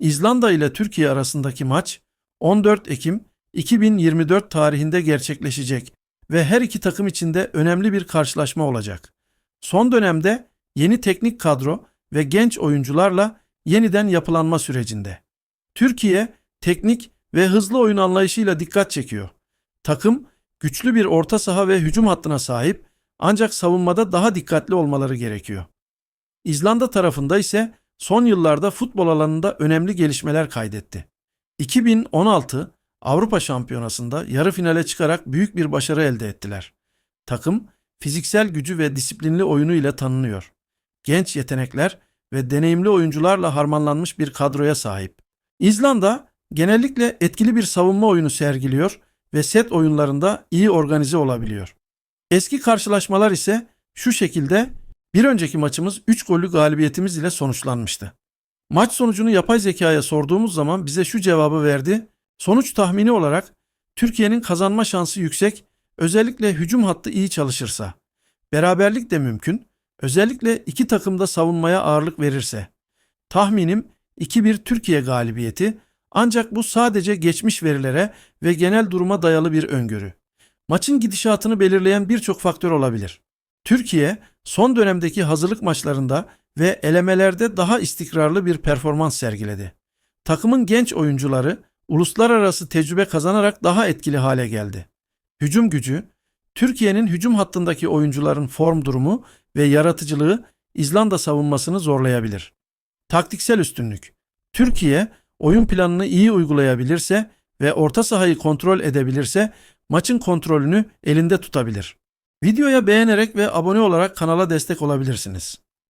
İzlanda ile Türkiye arasındaki maç 14 Ekim 2024 tarihinde gerçekleşecek ve her iki takım için de önemli bir karşılaşma olacak. Son dönemde yeni teknik kadro ve genç oyuncularla yeniden yapılanma sürecinde. Türkiye teknik ve hızlı oyun anlayışıyla dikkat çekiyor. Takım güçlü bir orta saha ve hücum hattına sahip ancak savunmada daha dikkatli olmaları gerekiyor. İzlanda tarafında ise son yıllarda futbol alanında önemli gelişmeler kaydetti. 2016 Avrupa Şampiyonası'nda yarı finale çıkarak büyük bir başarı elde ettiler. Takım fiziksel gücü ve disiplinli oyunu ile tanınıyor. Genç yetenekler ve deneyimli oyuncularla harmanlanmış bir kadroya sahip. İzlanda genellikle etkili bir savunma oyunu sergiliyor ve set oyunlarında iyi organize olabiliyor. Eski karşılaşmalar ise şu şekilde bir önceki maçımız 3 gollü galibiyetimiz ile sonuçlanmıştı. Maç sonucunu yapay zekaya sorduğumuz zaman bize şu cevabı verdi. Sonuç tahmini olarak Türkiye'nin kazanma şansı yüksek, özellikle hücum hattı iyi çalışırsa. Beraberlik de mümkün, özellikle iki takım da savunmaya ağırlık verirse. Tahminim 2-1 Türkiye galibiyeti ancak bu sadece geçmiş verilere ve genel duruma dayalı bir öngörü. Maçın gidişatını belirleyen birçok faktör olabilir. Türkiye son dönemdeki hazırlık maçlarında ve elemelerde daha istikrarlı bir performans sergiledi. Takımın genç oyuncuları uluslararası tecrübe kazanarak daha etkili hale geldi. Hücum gücü, Türkiye'nin hücum hattındaki oyuncuların form durumu ve yaratıcılığı İzlanda savunmasını zorlayabilir. Taktiksel üstünlük. Türkiye oyun planını iyi uygulayabilirse ve orta sahayı kontrol edebilirse maçın kontrolünü elinde tutabilir. Videoya beğenerek ve abone olarak kanala destek olabilirsiniz.